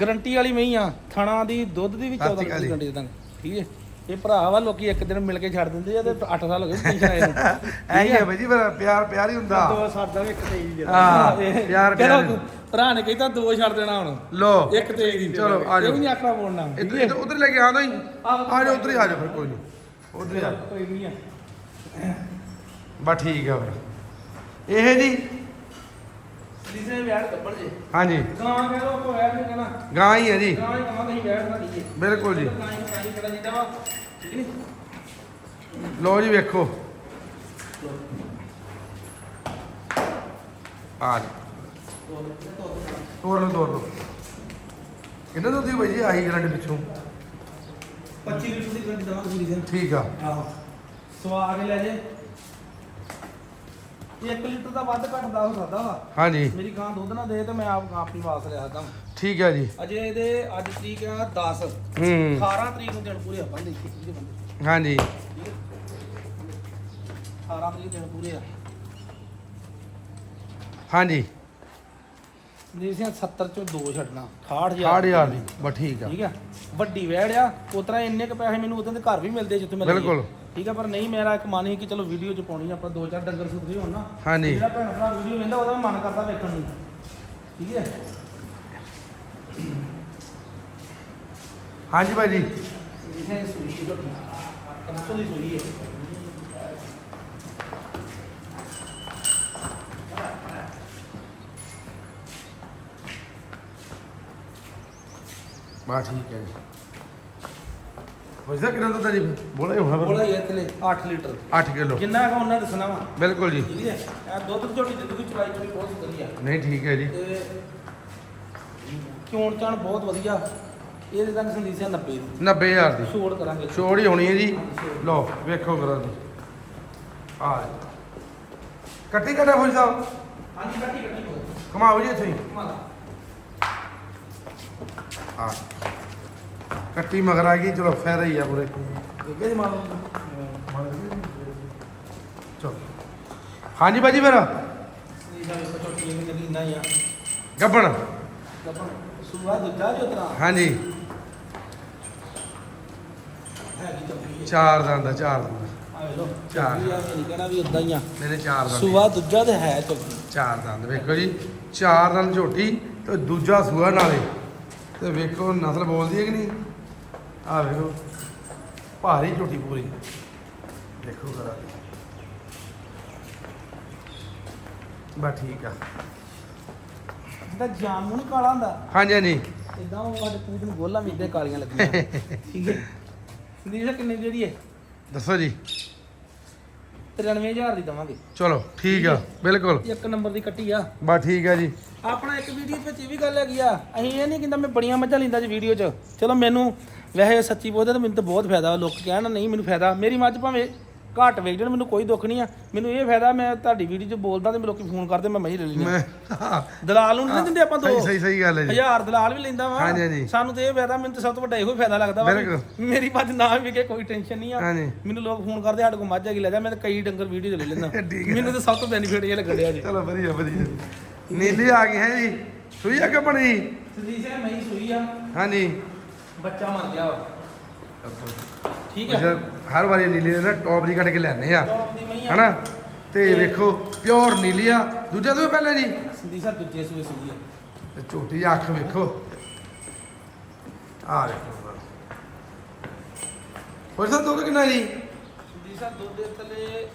ਗਰੰਟੀ ਵਾਲੀ ਮਹੀਂ ਆ ਥਣਾ ਦੀ ਦੁੱਧ ਦੀ ਵੀ 14 ਪਲਾਸਟਿਕ ਲੀਟਰ ਦੀ ਵਾਲੀ। ਗਰੰਟੀ ਦੇ ਦਾਂਗੇ। ਠੀਕ ਹੈ। ਇਹ ਭਰਾ ਵਾ ਲੋਕੀ ਇੱਕ ਦਿਨ ਮਿਲ ਕੇ ਛੱਡ ਦਿੰਦੇ ਆ ਤੇ 8 ਸਾਲ ਹੋ ਗਏ ਪੈਨਸ਼ਨ ਆਏ ਨੂੰ। ਐਂ ਹੀ ਹੈ ਭਾਜੀ ਪਰ ਪਿਆਰ ਪਿਆਰ ਹੀ ਹੁੰਦਾ। ਦੋ ਸਾਡਾ ਵੀ ਇੱਕ ਤੇ ਹੀ ਦੇ ਹਾਂ, ਪਿਆਰ- ਪਿਆਰ। ਚਲੋ ਭਰਾ ਨੇ ਕਹਿੰਦਾ ਦੋ ਛੱਡ ਦੇਣਾ ਹੁਣ। ਲੋ ਇੱਕ ਤੇ ਹੀ ਚਲੋ। ਆ ਜਾਓ। ਇਹ ਵੀ ਨਹੀਂ ਆਖਣਾ ਬੋਲਣਾ ਇੱਧਰ ਇੱਧਰ ਉਧਰ ਲੈ ਕੇ ਆਉਂਦਾ ਹੀ ਆ ਜਾ ਉਧਰ ਹੀ ਆ ਜਾ ਫਿਰ ਕੋਈ ਨਹੀਂ। ਉਧਰ ਹੀ ਆ ਜਾਓ। ਕੋਈ ਨਹੀਂ ਆ। ਬਸ ਠੀਕ ਆ ਫਿਰ। ਇਹ ਜੀ ਜਿਸੇ ਵਿਆਹ ਕੱਪੜ ਜੇ। ਹਾਂਜੀ। ਗਾਂ ਕਹਿ ਲੋ ਕੋ ਵਿਆਹ ਨਹੀਂ ਕਹਿਣਾ ਗਾਂ ਹੀ ਹੈ ਜੀ। ਗਾਂ ਹੀ ਕਹਾਂ ਨਹੀਂ ਵਿਆਹ ਨਾ ਦੀਏ ਬਿਲਕੁਲ ਜੀ। ਗਾਂ ਹੀ ਵਾ। ਠੀਕ ਨਹੀਂ? ਲੋ ਜੀ ਵੇਖੋ। ਆ ਜੀ। ਤੋੜ ਲਓ ਤੋੜ ਲਓ। ਕਿੰਨਾ ਦੁੱਧ ਦੀ ਭਾਈ ਜੀ ਆਹੀ ਗਰੰਟੀ ਪਿੱਛੋਂ? 25 ਲੀਟਰ ਦੀ ਗੰਦੀ ਦਵਾ ਪੂਰੀ ਦਿਨ। ਠੀਕ ਆ। ਆਹੋ। ਸਵਾ ਕੇ ਲੈ ਜੇ। 1 ਲੀਟਰ ਦਾ ਵੱਧ ਘੱਟ ਦਾ ਹੋ ਸਕਦਾ ਵਾ। ਹਾਂਜੀ। ਮੇਰੀ ਗਾਂ ਦੁੱਧ ਨਾ ਦੇ ਤੇ ਮੈਂ ਆਪ ਆਪਣੀ ਵਾਸ ਲਿਆ ਸਕਦਾ ਠੀਕ ਹੈ ਜੀ। ਅਜੇ ਇਹਦੇ ਅੱਜ ਤਰੀਕ ਆ 10 ਹੂੰ। 18 ਤਰੀਕ ਨੂੰ ਦਿਨ ਪੂਰੇ ਆਪਾਂ ਦੇਖੀ ਕਿਹਦੇ ਬੰਦੇ। ਹਾਂਜੀ। ਠੀਕ ਹੈ 18 ਤਰੀਕ ਦਿਨ ਪੂਰੇ ਆ। ਹਾਂਜੀ। ਜੀ ਸਿੰਘ 70 ਚੋਂ 2 ਛੱਡਣਾ। 68000 6000 ਦੀ। ਬਸ ਠੀਕ ਆ। ਠੀਕ ਆ। ਵੱਡੀ ਵੈੜ ਆ। ਉਤਰਾ ਇੰਨੇ ਕ ਪੈਸੇ ਮੈਨੂੰ ਉਦੋਂ ਦੇ ਘਰ ਵੀ ਮਿਲਦੇ ਜਿੱਥੇ ਮੈਂ ਬਿਲਕੁਲ। ਠੀਕ ਆ ਪਰ ਨਹੀਂ ਮੇਰਾ ਇੱਕ ਮਨ ਸੀ ਕਿ ਚਲੋ ਵੀਡੀਓ ਚ ਪਾਉਣੀ ਆ, ਆਪਾਂ ਦੋ ਚਾਰ ਡੰਗਰ ਸੁਧਰੇ ਹੋਣ ਨਾ। ਹਾਂਜੀ। ਜਿਹੜਾ ਭੈਣ ਭਰਾ ਵੀਡੀਓ ਵੇਂਦਾ ਉਹਦਾ ਵੀ ਮਨ ਕਰਦਾ ਵੇਖਣ ਨੂੰ। ਠੀਕ ਹੈ? ਹਾਂਜੀ ਭਾਈ ਜੀ ਇਹ ਸੂਈ ਝੋਟੀ ਕੰਸੋਂ ਦੀ ਸੂਈ ਹੈ। ਬਸ ਠੀਕ ਹੈ ਜੀ। ਵੈਸੇ ਕਿੰਨਾ ਦੁੱਧ ਆ ਜੀ ਬੋਲਾ ਹੀ ਹੋਣਾ ਬੋਲਾ ਇਹ ਕਿਲੇ। 8 ਲੀਟਰ। 8 ਕਿਲੋ। ਜਿੰਨਾ ਹੈਗਾ ਉਹਨਾਂ ਦੱਸਣਾ ਵਾ ਬਿਲਕੁਲ ਜੀ। ਠੀਕ ਹੈ। ਇਹ ਦੁੱਧ ਦੀ ਝੋਟੀ ਜ਼ਿੰਦਗੀ ਚਵਾਈ ਚੋਰੀ ਬਹੁਤ ਵਧੀਆ। ਨਹੀਂ ਠੀਕ ਹੈ ਜੀ। ਤੇ ਚੋਣ ਚਾਣ ਬਹੁਤ ਵਧੀਆ। ਇਹਦੇ ਤੱਕ ਸੰਦੀਪ ਸਿੰਘ 90 ਦੀ। 90000 ਦੀ। ਛੋੜ ਕਰਾਂਗੇ। ਛੋੜ ਹੀ ਹੋਣੀ ਹੈ ਜੀ। ਲਓ ਵੇਖੋ ਕਰਾਂ ਜੀ। ਆ ਕੱਟੀ ਕੱਟਾ ਫੌਜੀ ਸਾਹਿਬ? ਹਾਂਜੀ ਕੱਟੀ ਕੱਟੀ ਹੋ ਕਮਾਓ ਜੀ ਇੱਥੇ ਹੀ। ਆ। ਕੱਟੀ ਮਗਰ ਆ ਗਈ ਚਲੋ ਫਾਇਦਾ ਹੀ ਆ ਪੂਰੇ। ਚਲੋ। ਹਾਂਜੀ ਨਾ ਆ। ਗੱਬਣ। ਸੁਆ ਦੂਜਾ ਜੋ ਤਰਾ? ਹਾਂਜੀ। ਚਾਰ ਦੰਦ ਚਾਰ ਦੰਦ ਚਾਰ। ਕਹਿਣਾ ਵੀ ਉਦਾਂ ਹੀ ਆ। ਮੇਰੇ ਚਾਰ ਦੰਦ ਸੁਆ ਦੂਜਾ ਤੇ ਹੈ ਚੱਪੀ ਚਾਰ ਦੰਦ ਵੇਖੋ ਜੀ ਚਾਰ ਦੰਦ ਝੋਟੀ ਤੇ ਦੂਜਾ ਸੂਆ ਨਾਲੇ। ਤੇ ਵੇਖੋ ਨਸਲ ਬੋਲਦੀ ਹੈ ਕਿ ਨਹੀਂ? ਆ ਵੇਖੋ ਭਾਰੀ ਝੋਟੀ ਪੂਰੀ। ਦੇਖੋ ਕਰਾ ਬਾ ਠੀਕ ਆ। ਇਹਦਾ ਜਾਮੂ ਨਹੀਂ ਕਾਲਾ ਹੁੰਦਾ। ਹਾਂਜੀ ਹਾਂਜੀ। ਇਦਾਂ ਉਹ ਸਾਡੇ ਪੂਤ ਨੂੰ ਗੋਲਾਂ ਵੀ ਇਦਾਂ ਕਾਲੀਆਂ ਲੱਗੀਆਂ। ਠੀਕ ਹੈ। ਸੰਦੀਪ ਕਿੰਨੇ ਦੀ ਜਿਹੜੀ ਹੈ? ਦੱਸੋ ਜੀ। 93000 ਦੀ ਦਵਾਂਗੇ। ਚਲੋ ਠੀਕ ਆ। ਬਿਲਕੁਲ। ਇੱਕ ਨੰਬਰ ਦੀ ਕੱਟੀ ਆ। ਬਾ ਠੀਕ ਆ ਜੀ। ਆਪਣਾ ਇੱਕ ਵੀਡੀਓ ਵਿੱਚ ਇਹ ਵੀ ਗੱਲ ਹੈਗੀ ਆ। ਅਸੀਂ ਇਹ ਨਹੀਂ ਕਹਿੰਦਾ ਮੈਂ ਬੜੀਆਂ ਮੱਝਾਂ ਲੈਂਦਾ ਜੀ ਵੀਡੀਓ 'ਚ। ਚਲੋ ਮੈਨੂੰ ਵੈਸੇ ਸੱਚੀ ਬੋਲਦਾ ਤਾਂ ਮੈਨੂੰ ਤਾਂ ਬਹੁਤ ਫਾਇਦਾ ਲੋਕ ਕਹਿਣ ਨਹੀਂ ਮੈਨੂੰ ਫਾਇਦਾ। ਮੇਰੀ ਮੱਝ ਭਾਵੇਂ ਘੱਟ ਵੇਚ ਜਾਣ ਮੈਨੂੰ ਕੋਈ ਦੁੱਖ ਨਹੀਂ ਆ। ਮੈਨੂੰ ਇਹ ਫਾਇਦਾ ਮੈਂ ਤੁਹਾਡੀ ਵੀਡੀਓ 'ਚ ਬੋਲਦਾ ਤੇ ਲੋਕੀ ਫੋਨ ਕਰਦੇ ਮੈਂ ਮਹੀਂ ਲੈ ਲੈਂਦੀ। ਮੈਂ ਦਲਾਲ ਨੂੰ ਨਹੀਂ ਦਿੰਦੇ ਆਪਾਂ ਦੋ। ਸਹੀ ਸਹੀ ਸਹੀ ਗੱਲ ਹੈ ਜੀ। ਹਜ਼ਾਰ ਦਲਾਲ ਵੀ ਲੈਂਦਾ ਵਾ। ਹਾਂਜੀ, ਹਾਂਜੀ। ਸਾਨੂੰ ਤੇ ਇਹ ਫਾਇਦਾ ਮੈਨੂੰ ਤਾਂ ਸਭ ਤੋਂ ਵੱਡਾ ਇਹੋ ਹੀ ਫਾਇਦਾ ਲੱਗਦਾ ਵਾ ਵੀ ਬਿਲਕੁਲ। ਮੇਰੀ ਮੱਝ ਨਾ ਵਿਕੇ ਕੋਈ ਟੈਨਸ਼ਨ ਨਹੀਂ ਆ। ਹਾਂਜੀ। ਮੈਨੂੰ ਲੋਕ ਫੋਨ ਕਰਦੇ ਸਾਡੇ ਕੋਲ ਮੱਝ ਹੈਗੀ ਲੈ ਜਾ ਮੈਂ ਤਾਂ ਕਈ ਡੰਗਰ ਵੀਡੀਓ ਲੈ ਲੈਂਦਾ। ਠੀਕ। ਮੈਨੂੰ ਤਾਂ ਸਭ ਤੋਂ ਬੈਨੀਫਿਟ ਇਹ ਲੱਗਣ ਡਿਆ ਜੀ। ਚਲੋ ਵਧੀਆ ਵਧੀਆ। ਨੀਲੀ ਆ ਗਈ ਹੈ ਜੀ। ਸੂਈ ਆ ਕਪਣੀ ਸੰਦੀਪ ਸਿੰਘ ਮਹੀਂ ਸੂਈ ਆ। ਹਾਂਜੀ। ਬੱਚਾ ਮਰ ਗਿਆ। ਵਾ ਠੀਕ ਅੱਛਾ ਹੈ ਹਰ ਵਾਰੀ ਨੀਲੀ ਦੇ ਟੌਪ ਦੀ ਕੱਢ ਕੇ ਲੈਣੇ ਆ। ਟੌਪ ਦੀ ਮਹੀਂ ਆ। ਹਨਾ? ਤੇ ਵੇਖੋ ਪਿਓਰ ਨੀਲੀ ਆ। ਦੂਜਾ ਤੋਂ ਪਹਿਲੇ ਜੀ। ਸੰਦੀਪ ਸਾਹਿਬ ਦੂਜੇ ਸੂਏ ਆ ਤੇ ਝੋਟੀ ਦੀ ਅੱਖ ਵੇਖੋ। ਆ ਵੇਖੋ। ਹੋਰ ਸਾ ਦੁੱਧ ਕਿੰਨਾ ਜੀ? ਸੰਦੀਪ ਸਾਹਿਬ ਦੁੱਧ ਦੇ ਥੱਲੇ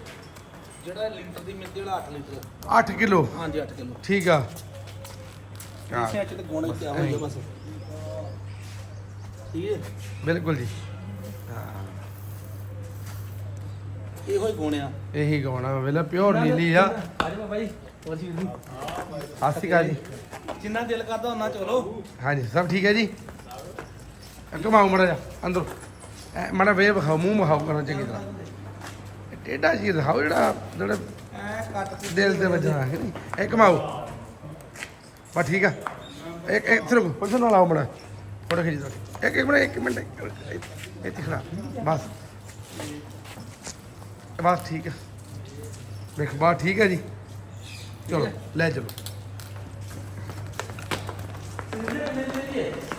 ਜਿਹੜਾ ਲੀਟਰ ਦੀ ਮਿਲਦੀ ਜਿਹੜਾ 8 ਲੀਟਰ। 8 ਕਿਲੋ? ਹਾਂਜੀ 8 ਕਿਲੋ। ਠੀਕ ਆ। ਇਸੇ ਚ ਤੇ ਗੁਣ ਹੀ ਪਿਆ ਹੋਇਆ ਬਸ। ਠੀਕ ਹੈ ਬਿਲਕੁਲ ਜੀ। ਹਾਂ। ਇਹੋ ਹੀ ਗੁਣ ਆ। ਇਹੀ ਗਾਉਣਾ ਵੇਲਾ ਪਿਓਰ ਨੀਲੀ ਆ। ਆਜੋ ਬਾਬਾ ਜੀ ਹੋਰ ਜੀ ਸ਼੍ਰੀ ਅਕਾਲ ਜੀ। ਜਿੰਨਾ ਦਿਲ ਕਰਦਾ ਉਹਨਾਂ ਚਲੋ। ਹਾਂਜੀ ਸਭ ਠੀਕ ਹੈ ਜੀ? ਕਮਾਉ ਮੜਾ ਜਾ ਅੰਦਰ। ਮੜਾ ਵੇ ਵਿਖਾਓ ਮੂੰਹ ਵਿਖਾਓ ਕਰਨਾ ਚੰਗੀ ਤਰ੍ਹਾਂ। ਟੇਢਾ ਜੀ ਦਿਖਾਓ ਜਿਹੜਾ ਜਿਹੜਾ ਐ ਕੱਟ ਕੇ ਦਿਲ ਤੇ ਵੱਜਣਾ ਹੈ ਨਹੀਂ? ਇਹ ਕਮਾਓ ਬਸ ਠੀਕ ਆ। ਇੱਕ ਇੱਕ ਸਿਰਫ ਪੁੱਛਣ ਨਾਲ ਆਓ ਮੜਾ। ਫੋਟੋ ਖਿੱਚ ਦੋ ਇੱਕ ਇੱਕ ਮਿੰਟ ਇੱਕ ਮਿੰਟ ਇੱਥੇ- ਇੱਥੇ ਖੜਾ। ਬਸ। ਬਸ ਠੀਕ ਆ। ਦੇਖ ਬਸ ਠੀਕ ਹੈ ਜੀ। ਚਲੋ ਲੈ ਚਲੋ।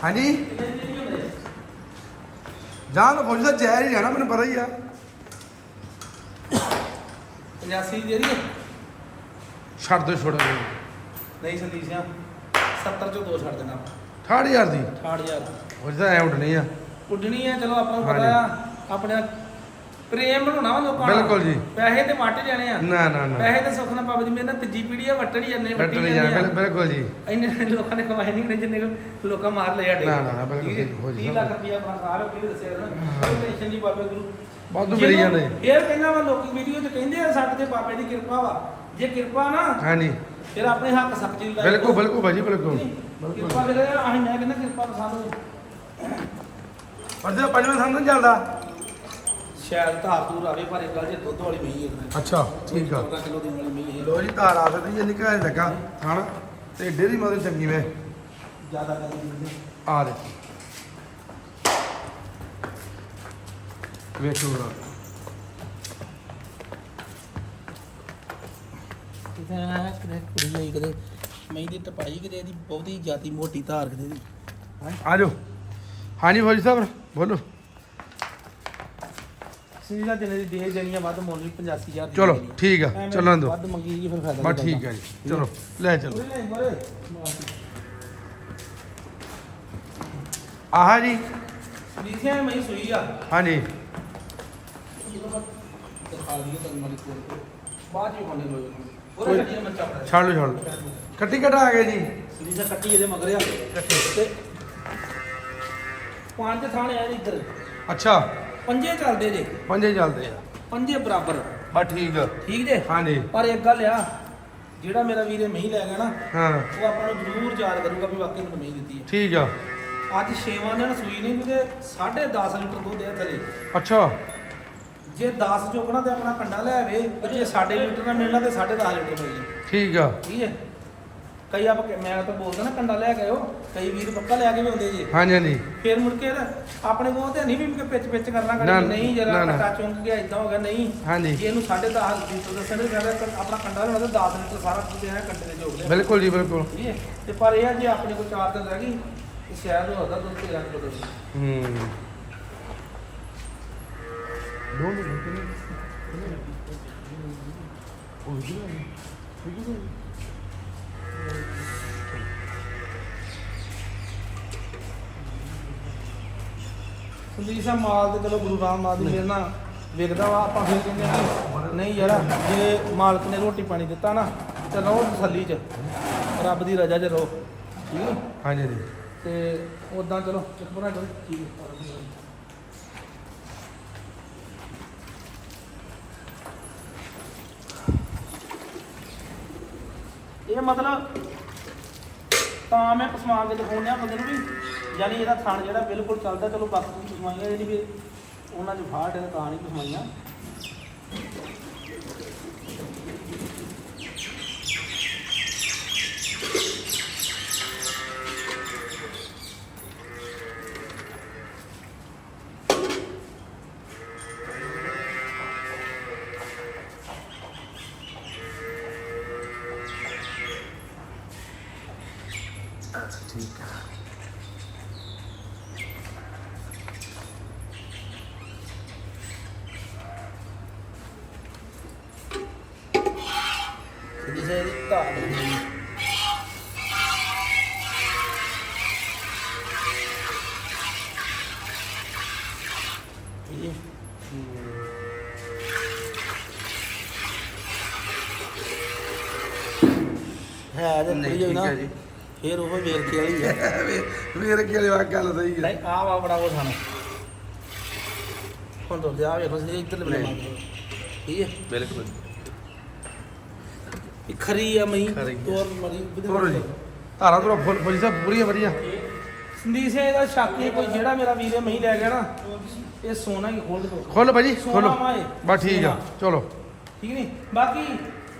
ਹਾਂਜੀ? ਜਾਨ ਪੁੱਛਦਾ ਜ਼ਹਿਰ ਹੀ ਜਾਣਾ ਮੈਨੂੰ ਪਤਾ ਹੀ ਆ। 85 ਜਿਹੜੀ ਹੈ ਛੱਡ ਦੋ ਛੋੜਾ ਨਹੀਂ ਸੰਦੀਪ ਸਿੰਘ 70 ਚੋਂ ਦੋ ਛੱਡ ਦੇਣਾ। 68000 ਦੀ। 68000 ਪੁੱਛਦਾ ਐ ਉੱਡਣੀ ਆ। ਉੱਡਣੀ ਆ ਚਲੋ ਆਪਾਂ ਨੂੰ ਪਤਾ ਆ ਆਪਣੇ ਪ੍ਰੇਮ ਬਣਾਉਣਾ ਵਾ ਲੋਕਾਂ ਨਾਲ। ਬਿਲਕੁਲ ਜੀ। ਪੈਸੇ ਤੇ ਵੱਟ ਜਾਣੇ ਆ। ਨਾ ਨਾ ਨਾ। ਪੈਸੇ ਤੇ ਸੁੱਖ ਨਾਲ ਪਾਵੇ ਜੀ ਮੇਰੇ ਨਾਲ ਤੀਜੀ ਪੀੜੀ ਆ ਵੱਟਣ ਹੀ ਜਾਂਦੇ ਵੱਟੀ ਬੈਟਰ ਨਹੀਂ ਜਾਂਦੇ ਬਿਲਕੁਲ ਜੀ। ਇੰਨੇ ਲੋਕਾਂ ਨੇ ਕਮਾਏ ਨਹੀਂ ਜਿੰਨੇ ਲੋਕਾਂ ਮਾਰ ਲਏ ਸਾਡੇ। ਨਾ, ਨਾ, ਨਾ, ਬਿਲਕੁਲ ਹੋ ਜੀ, 30 ਲੱਖ ਰੁਪਇਆ ਆਪਣਾ ਸਾਰਾ ਕੀ ਦੱਸਿਆ ਨਾ। ਟੈਨਸ਼ਨ ਨਹੀਂ ਬਾਬੇ ਗੁਰੂ। ਵਾਧੂ ਮਿਲੀ ਜਾਂਦੇ। ਇਹ ਕਹਿੰਦਾ ਵਾ ਲੋਕੀ ਵੀਡੀਓ 'ਚ ਕਹਿੰਦੇ ਆ ਸਾਡੇ ਤੇ ਬਾਬੇ ਦੀ ਕਿਰਪਾ ਵਾ। ਜੇ ਕਿਰਪਾ ਨਾ ਹਾਂਜੀ। ਫਿਰ ਆਪਣੇ ਹੱਕ ਸੱਚੀ ਲਾਈ ਬਿਲਕੁਲ ਬਿਲਕੁਲ ਭਾਜੀ ਬਿਲਕੁਲ। ਕਿਰਪਾ ਫਿਰ ਅਸੀਂ ਮੈਂ ਕਹਿੰਦਾ ਕਿਰਪਾ ਤਾਂ ਸਾਨੂੰ। ਪਰ ਜੇ ਪੰਜਵੇਂ ਸੰਨ ਨਹੀਂ ਚੱਲਦਾ? ਸ਼ਾਇਦ ਧਾਰ ਧੂਰ ਆਵੇ ਪਰ ਇੱਕ ਗੱਲ ਜੇ ਦੁੱਧ ਵਾਲੀ ਮਹੀਂ ਹੈ। ਅੱਛਾ ਠੀਕ ਆ। 14 ਕਿਲੋ ਦੀ ਵਾਲੀ ਮਹੀਂ ਹੈ। ਲੋ ਜੀ ਧਾਰ ਆ ਸਕਦੀ ਜੇ ਨਿਕਲ ਲੱਗਾ। ਹਣ ਤੇ ਡੇਰੀ ਮਦਦ ਚੰਗੀ ਵੇ। ਜ਼ਿਆਦਾ ਗੱਲ ਨਹੀਂ ਆ ਦੇ। ਵੇਖੋ ਕਿਤੇ ਐਂ ਕਿਤੇ ਕੁੜੀ ਆਈ ਕਦੇ ਮਹੀਂ ਦੀ ਟਪਾਈ ਕਿਤੇ ਇਹਦੀ ਬਹੁਤੀ ਜਾਤੀ ਮੋਟੀ ਧਾਰ ਕਿਤੇ ਦੀ। ਆ ਜਾਓ। ਹਾਂਜੀ ਫੌਜੀ ਸਾਹਿਬ ਬੋਲੋ। ਸੀਜ਼ਨ ਦਿਨੇ ਦੀ ਦੇ ਜਣੀਆਂ ਵੱਧ ਮੁੱਲ ਵੀ 85000 ਦੀ ਚਲੋ ਦੇਣੀ ਆ। ਠੀਕ ਆ ਐਵੇਂ ਚੱਲਣ ਦੋ ਵੱਧ ਮੰਗੀ ਜੀ ਫਿਰ ਫਾਇਦਾ ਬਸ ਠੀਕ ਆ ਜੀ ਚਲੋ ਲੈ ਚਲੋ। ਉਰੇ ਲੈ ਮੋਰੇ ਆਹਾ ਜੀ। ਲੀਥਿਆ ਮੈਂ ਸੂਈ ਆ। ਹਾਂਜੀ। ਦਿਖਾ ਦਈਏ ਤੁਹਾਨੂੰ ਮਾਰੀ ਕੋਲ ਬਾਅਦ ਹੀ ਹੋਣੇ ਲੋਏ ਕੋਈ- ਉਹਰੇ ਕੱਟੀ ਮੱਚਾ ਪੜਾ ਛੱਡ ਲਓ ਛੱਡ ਲਓ। ਕੱਟੀ ਕਟਾ ਆ ਗਏ ਜੀ ਸੀਜ਼ਨ ਕੱਟੀ ਇਹਦੇ ਮਗਰ ਆ। ਤੇ ਪੰਜ ਥਾਣੇ ਆ ਜੀ ਇੱਧਰ। ਅੱਛਾ। ਪੰਜੇ ਚੱਲਦੇ ਜੇ। ਪੰਜੇ ਚੱਲਦੇ ਆ। ਪੰਜੇ ਬਰਾਬਰ। ਬਸ ਠੀਕ ਆ। ਠੀਕ ਜੇ? ਹਾਂਜੀ। ਪਰ ਇੱਕ ਗੱਲ ਆ ਜਿਹੜਾ ਮੇਰਾ ਵੀਰੇ ਮਹੀਂ ਲੈ ਗਿਆ ਨਾ ਹਾਂ। ਉਹ ਆਪਾਂ ਨੂੰ ਜ਼ਰੂਰ ਯਾਦ ਕਰੂਗਾ ਵੀ ਵਾਕਈ ਮੈਨੂੰ ਮਹੀਂ ਦਿੱਤੀ ਠੀਕ ਆ। ਅੱਜ 6ਵਾਂ ਦਿਨ ਸੂਈ ਨਹੀਂ ਕਿਤੇ 10.5 ਲੀਟਰ ਦੁੱਧ ਹੈ ਥਲੇ ਅੱਛਾ। ਜੇ 10 ਚੋਕਣਾ ਤੇ ਆਪਣਾ ਕੰਡਾ ਲੈ ਆਵੇ ਜੇ 6 ਲੀਟਰ ਦਾ ਮਿਲਣਾ ਤੇ 10.5 ਲੀਟਰ ਮਿਲ ਜੇ ਠੀਕ ਆ। ਠੀਕ ਹੈ? ਕਈ ਆਪ ਮੈਂ ਤਾਂ ਬੋਲਦਾ ਨਾ ਕੰਡਾ ਲੈ ਕੇ ਆਓ ਕਈ ਵੀਰ ਪੱਕਾ ਲੈ ਕੇ ਵੀ ਆਉਂਦੇ ਜੀ। ਹਾਂਜੀ ਹਾਂਜੀ। ਫਿਰ ਮੁੜ ਕੇ ਨਾ ਆਪਣੇ ਕੋਲ ਤੇ ਨਹੀਂ ਵੀ ਕਿ ਪਿੱਚ ਪਿੱਚ ਕਰਨਾ ਕਰੀ ਨਹੀਂ ਜਰਾ। ਕੱਟਾ ਚੁੰਕ ਗਿਆ ਇਦਾਂ ਹੋ ਗਿਆ ਨਹੀਂ। ਹਾਂਜੀ। ਜੇ ਇਹਨੂੰ 10.5 ਲੀਟਰ ਦੱਸਣ ਦੇ ਕਹਿੰਦਾ ਆਪਣਾ ਕੰਡਾ ਲੈਣਾ ਤੇ 10 ਲੀਟਰ ਸਾਰਾ ਕੁਝ ਹੈ ਕੰਡੇ ਦੇ ਜੋੜ ਲਿਆ। ਬਿਲਕੁਲ ਜੀ ਬਿਲਕੁਲ। ਠੀਕ ਹੈ? ਤੇ ਪਰ ਇਹ ਆ ਜੇ ਆਪਣੇ ਕੋਲ ਚਾਰ ਦਿਨ ਰਹਿ ਗਈ ਤੇ ਸ਼ਾਇਦ ਉਹ ਅੱਧਾ ਦੁੱਧ 13 ਕਿਲੋ ਦੇ ਹੂੰ। ਦੋ ਮਿੰਟ ਉਹ ਜੀ ਸੰਦੀਪ ਸਾਹਿਬ ਮਾਲ ਤੇ ਚਲੋ ਗੁਰੂ ਰਾਮਦਾਸ ਦੀ ਮੇਰੇ ਨਾਲ ਵਿਕਦਾ ਵਾ ਆਪਾਂ ਫਿਰ ਕਹਿੰਦੇ ਆ ਕਿ ਨਹੀਂ ਯਾਰ ਜੇ ਮਾਲਕ ਨੇ ਰੋਟੀ ਪਾਣੀ ਦਿੱਤਾ ਨਾ ਤੇ ਰਹੋ ਤਸੱਲੀ 'ਚ ਰੱਬ ਦੀ ਰਜ਼ਾ 'ਚ ਰਹੋ। ਠੀਕ ਹੈ ਹਾਂਜੀ। ਜੀ ਤੇ ਉਦਾਂ ਚਲੋ ਇੱਕ ਬਣਾ ਚਲੋ ਠੀਕ ਹੈ ਇਹ ਮਤਲਬ ਤਾਂ ਮੈਂ ਪਸਮਾਨ ਪਸਮਾ ਕੇ ਦਿਖਾਉਂਦਿਆ ਬੰਦੇ ਨੂੰ ਵੀ ਯਾਨੀ ਇਹਦਾ ਥਣ ਜਿਹੜਾ ਬਿਲਕੁਲ ਚੱਲਦਾ, ਚਲੋ ਬਾਕੀ ਪਸਮਾਈਆਂ ਜਿਹੜੀ ਵੀ ਉਹਨਾਂ 'ਚ ਫਾਟ ਹੈ, ਤਾਂ ਨਹੀਂ ਪਸਮਾਈਆਂ ਠੀਕ ਹੈ ਜਿਸੇ ਇਹਦੀ ਧਾਰ ਹੁੰਦੀ ਹੈ। ਇਹ ਹੈ ਜੇ ਨਹੀਂ, ਨਹੀਂ ਠੀਕ ਨਾ ਹੈ ਜੀ। ਫੇਰ ਉਹ ਵੇਰਕੇ ਵਾਲੀ ਹੈ ਵੀਰ ਕੀ ਵਾਲੀ ਵਾਕ ਗੱਲ ਸਹੀ ਹੈ ਨਹੀਂ ਆ ਵਾ ਬੜਾ ਉਹ ਖਾਣਾ ਹੁਣ ਤੋਂ ਦਿਆ ਵੇਖੋ ਸੀ ਇੱਧਰ ਲੈ ਨਹੀਂ। ਠੀਕ ਹੈ ਬਿਲਕੁਲ। ਇਹ ਖਰੀ ਆ ਮਈ ਖਰੀ ਆ। ਤੋਰ ਮਰੀ ਹੋਰ ਜੀ। ਧਾਰਾ ਤੋਂ ਫੁੱਲ ਫੁੱਲ ਸਾਹਿਬ ਪੂਰੀ ਵਧੀਆ। ਸੰਦੀਪ ਸਿੰਘ ਦਾ ਸ਼ੱਕ ਕੋਈ ਜਿਹੜਾ ਮੇਰਾ ਵੀਰੇ ਮਈ ਲੈ ਗਿਆ ਨਾ ਇਹ ਸੋਨਾ ਹੀ ਖੋਲ ਦੋ। ਖੁੱਲ ਭਾਜੀ ਸੋਨਾ ਖੋਲੋ ਵਾ ਇਹ। ਬਸ ਠੀਕ ਆ। ਸੋਨਾ। ਚਲੋ। ਠੀਕ ਨਹੀਂ ਬਾਕੀ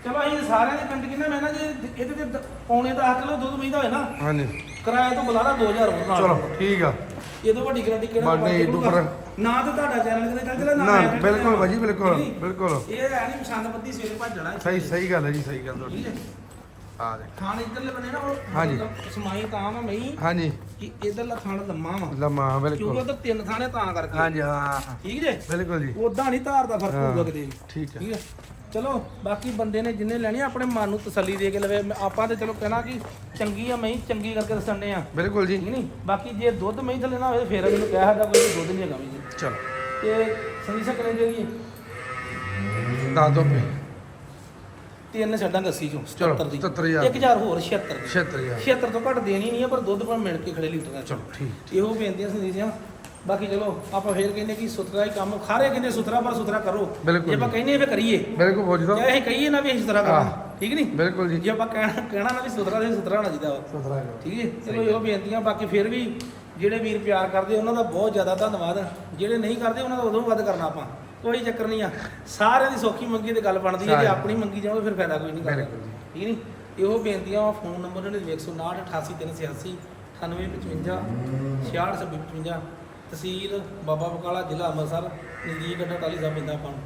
ਚਲੋ ਅਸੀਂ ਸਾਰਿਆਂ ਦੇ ਪਿੰਡ ਕਿੰਨਾ ਮੈਂ ਨਾ ਜੇ ਇਹਦੇ ਤੇ ਦ- ਪੌਣੇ 10 ਕਿਲੋ ਦੁੱਧ ਮਹੀਂਦਾ ਹੋਏ ਨਾ ਹਾਂਜੀ। ਕਿਰਾਏ ਤੋਂ ਬੁਲਾਣਾ 2000 ਹੋਰ ਨਾਲ। ਚਲੋ ਠੀਕ ਆ। ਇਹ ਤੋਂ ਵੱਡੀ ਗਰੰਟੀ ਕਿਹੜਾ ਬਸ ਨਹੀਂ, ਕੋਲ ਦੁਪਹਿਰ- ਕਰ- ਨਾ ਤਾਂ ਤੁਹਾਡਾ ਚੈਨਲ ਕਿਤੇ ਚੱਲ ਚਲਾ ਨਾ, ਮੈਂ ਬਿਲਕੁਲ ਚੱਲ ਭਾਜੀ, ਬਿਲਕੁਲ, ਠੀਕ ਨੀ? ਬਿਲਕੁਲ। ਇਹ ਹੈ ਨਹੀਂ ਪਸੰਦ ਬੱਦੀ ਸਵੇਰੇ ਭੱਜਣਾ। ਸਹੀ ਸਹੀ ਗੱਲ ਹੈ ਜੀ ਸਹੀ ਗੱਲ ਤੁਹਾਡੀ। ਹੈ। ਆ ਦੇ ਖਾਣ ਇੱਧਰਲੇ ਬਣੇ ਨਾ ਉਹ ਹਾਂਜੀ। ਮਤਲਬ ਸਮਾਈ ਤਾਂ ਮਈ ਹਾਂਜੀ। ਕਿ ਇਧਰਲਾ ਖਾਣ ਲੰਮਾ ਵਾ। ਲੰਮਾ ਕਿਉਂਕਿ ਬਿਲਕੁਲ ਉਹ ਤਾਂ ਤਿੰਨ ਥਾਣੇ ਤਾਂ ਕਰਕੇ। ਹਾਂਜੀ ਹਾਂ ਹਾਂ, ਠੀਕ ਜੇ? ਬਿਲਕੁਲ ਜੀ। ਉਦਾਂ ਨਹੀਂ ਧਾਰ ਦਾ ਫ਼ਰਕ ਹਾਂ, ਹੋਊਗਾ ਕਿਤੇ ਵੀ। ਠੀਕ ਹੈ। ਠੀਕ ਹੈ। ਚਲੋ ਬਾਕੀ ਬੰਦੇ ਨੇ ਜਿੰਨੇ ਲੈਣੀ ਆ, ਆਪਣੇ ਮਨ ਨੂੰ ਤਸੱਲੀ ਦੇ ਕੇ ਲਵੇ। ਮੈਂ- ਆਪਾਂ ਤੇ ਚਲੋ ਕਹਿਣਾ ਕਿ ਚੰਗੀ ਆ ਮੈਂ ਚੰਗੀ ਕਰਕੇ ਦੱਸਣੇ ਆ। ਬਿਲਕੁਲ ਜੀ। ਠੀਕ ਨਹੀਂ? ਬਾਕੀ ਜੇ ਦੁੱਧ ਮੈਂ ਥੱਲੇ ਨਾ ਹੋਵੇ ਫੇਰ ਮੈਨੂੰ ਕਹਿ ਸਕਦਾ ਕੋਈ ਦੁੱਧ ਨਹੀਂ ਹੈਗਾ ਵੀ ਜੀ। ਚਲੋ। ਤੇ ਸੰਗੀ ਸਕਰੇ ਜਿਹੜੀ ਦੱਸ ਦੋ ਪੇ ਤਿੰਨ ਛੱਡਾਂਗੇ 80 ਚੋਂ ਚਲੋ, 77 ਦੀ। 77,000 1000 ਹੋਰ 76 ਦੀ। 76000 76 ਤੋਂ ਘੱਟ ਦੇਣੀ ਨਹੀਂ ਆ ਪਰ ਦੁੱਧ ਪਰ ਮਿਲ ਕੇ ਖੜੇ ਲੀਟਰ ਦਾ ਚਲੋ ਠੀਕ ਇਹੋ ਬੇਨਤੀਆਂ ਸੰਦੀਪ ਜੀ ਬਾਕੀ ਚਲੋ ਆਪਾਂ ਫੇਰ ਕਹਿੰਦੇ ਕਿ ਸੁਥਰਾ ਹੀ ਕੰਮ ਖਾਰੇ ਕਹਿੰਦੇ ਸੁਥਰਾ ਪਰ ਸੁਥਰਾ ਕਰੋ। ਜੇ ਆਪਾਂ। ਕਹਿੰਦੇ ਫੇ ਕਰੀਏ ਬਿਲਕੁਲ ਫੌਜੀ ਜੇ ਸਾਹਿਬ ਅਸੀਂ ਕਹੀਏ ਨਾ ਵੀ ਅਸੀਂ ਸੁਥਰਾ ਕਰਾਂਗੇ ਹਾਂ। ਠੀਕ ਨਹੀਂ? ਬਿਲਕੁਲ ਜੀ। ਜੇ ਆਪਾਂ ਕਹਿਣਾ ਕਹਿਣਾ ਨਾ ਵੀ ਸੁਥਰਾ ਤੇ ਸੁਥਰਾ ਹੋਣਾ ਚਾਹੀਦਾ ਸੁਥਰਾ ਹੈ ਠੀਕ ਹੈ? ਚਲੋ ਇਹੋ ਬੇਨਤੀਆਂ ਬਾਕੀ ਫਿਰ ਵੀ ਜਿਹੜੇ ਵੀਰ ਪਿਆਰ ਕਰਦੇ ਉਹਨਾਂ ਦਾ ਬਹੁਤ ਜ਼ਿਆਦਾ ਧੰਨਵਾਦ। ਜਿਹੜੇ ਨਹੀਂ ਕਰਦੇ ਉਹਨਾਂ ਦਾ ਉਦੋਂ ਵੱਧ ਕਰਨਾ ਆਪਾਂ। ਕੋਈ ਚੱਕਰ ਨਹੀਂ ਆ। ਸਾਰਿਆਂ ਦੀ ਸੌਖੀ ਮੰਗੀ ਤੇ ਗੱਲ ਬਣਦੀ ਹੈ ਜੇ। ਆਪਣੀ ਮੰਗੀ ਜਾਓਗੇ ਫਿਰ ਫਾਇਦਾ ਕੋਈ ਨਹੀਂ ਕਰਦਾ। ਬਿਲਕੁਲ ਜੀ। ਠੀਕ ਨਹੀਂ? ਇਹੋ ਬੇਨਤੀਆਂ ਫੋਨ ਨੰਬਰ ਉਹਨਾਂ ਦੇ 159 88386 9855 6655 ਤਹਿਸੀਲ ਬਾਬਾ ਬਕਾਲਾ ਜ਼ਿਲ੍ਹਾ ਅੰਮ੍ਰਿਤਸਰ ਨਜ਼ਦੀਕ ਅੱਡਾ ਟਾਲੀ ਸਾਹਿਬ ਪੈਂਦਾ ਆਪਾਂ ਨੂੰ।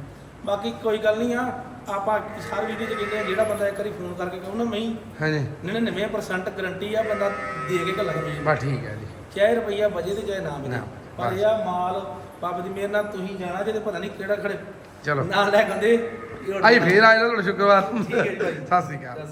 ਬਾਕੀ ਕੋਈ ਗੱਲ ਨਹੀਂ ਆ ਆਪਾਂ ਹਰ ਵੀਡੀਓ 'ਚ ਕਹਿੰਦੇ ਆ ਜਿਹੜਾ ਬੰਦਾ ਇੱਕ ਵਾਰੀ ਫੋਨ ਕਰਕੇ ਕਹੋ ਨਾ ਮੈਂ ਹਾਂਜੀ। 99% ਗਰੰਟੀ ਆ ਬੰਦਾ ਦੇ ਕੇ ਗੱਲ ਕਰੀ ਬਸ ਠੀਕ ਹੈ ਜੀ। ਚਾਹੇ ਰੁਪਈਆ ਬਜੇ ਤੇ ਚਾਹੇ ਨਾ ਬਜੇ ਨਾ, ਪਰ ਬਸ। ਇਹ ਆ ਮਾਲ ਬਾਬਾ ਦੀ ਮਿਹਰ ਨਾਲ ਤੁਸੀਂ ਜਾਣਾ ਜੇ ਤੇ ਪਤਾ ਨਹੀਂ ਕਿਹੜਾ ਖੜੇ। ਚਲੋ। ਨਾਲ ਲੈ ਕੰਦੇ ਆਈ ਫੇਰ ਨਾ ਤੁਹਾਡਾ ਸ਼ੁੱਕਰਵਾਰ। ਠੀਕ ਹੈ ਜੀ। ਭਾਈ। ਸਤਿ ਸ੍ਰੀ ਅਕਾਲ।